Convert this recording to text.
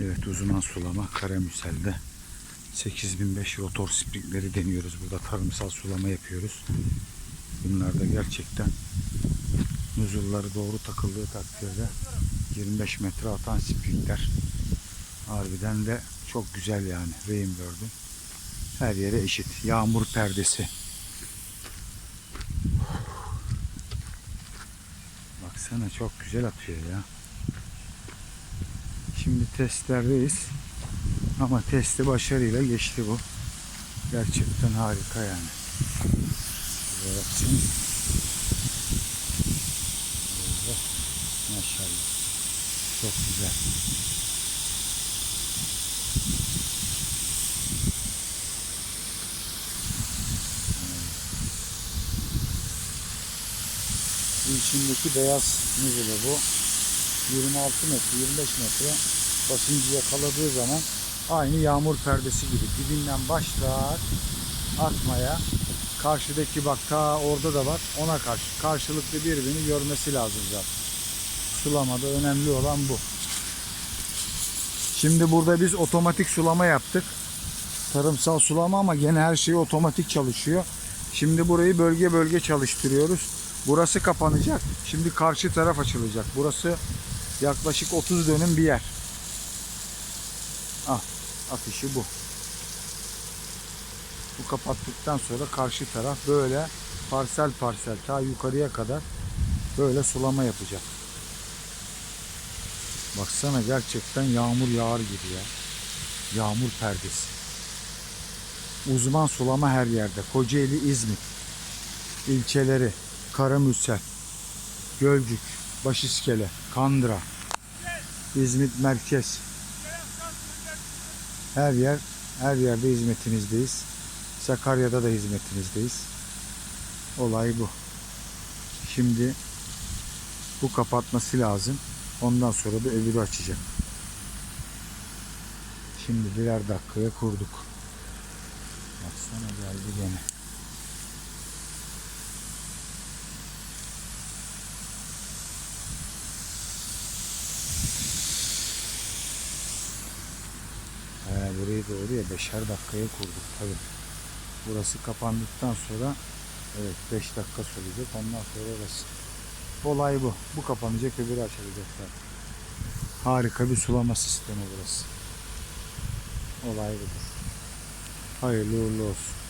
Evet uzman sulama Karamüsel'de 8005 rotor sprikleri deniyoruz. Burada tarımsal sulama yapıyoruz. Bunlar da gerçekten nuzulları doğru takıldığı takdirde 25 metre atan sprikler. Harbiden de çok güzel yani. Rainbird'ün. Her yere eşit. Yağmur perdesi. Baksana çok güzel atıyor ya. Şimdi testlerdeyiz. Ama testi başarıyla geçti bu. Gerçekten harika yani. Oh, Maşallah. Çok güzel. İçindeki beyaz nüzulu bu. 26 metre, 25 metre basıncı yakaladığı zaman aynı yağmur perdesi gibi dibinden başlar atmaya. Karşıdaki bak ta orada da var ona karşı. Karşılıklı birbirini görmesi lazım zaten. Sulamada önemli olan bu. Şimdi burada biz otomatik sulama yaptık. Tarımsal sulama ama gene her şey otomatik çalışıyor. Şimdi burayı bölge bölge çalıştırıyoruz. Burası kapanacak. Şimdi karşı taraf açılacak. Burası yaklaşık 30 dönüm bir yer. Ah, atışı bu. Bu kapattıktan sonra karşı taraf böyle parsel parsel ta yukarıya kadar böyle sulama yapacak. Baksana gerçekten yağmur yağar gibi ya. Yağmur perdesi. Uzman sulama her yerde. Kocaeli, İzmit ilçeleri Karamürsel, Gölcük, Başiskele, Kandıra, İzmit merkez. Her yer, her yerde hizmetinizdeyiz. Sakarya'da da hizmetinizdeyiz. Olay bu. Şimdi bu kapatması lazım. Ondan sonra da öbürü açacak. Şimdi birer dakikaya kurduk. Baksana geldi gene. He, burayı doğru ya beşer dakikaya kurduk tabi. Burası kapandıktan sonra evet 5 dakika sürecek ondan sonra orası. Olay bu. Bu kapanacak öbürü açılacak zaten. Harika bir sulama sistemi burası. Olay budur. Hayırlı uğurlu olsun.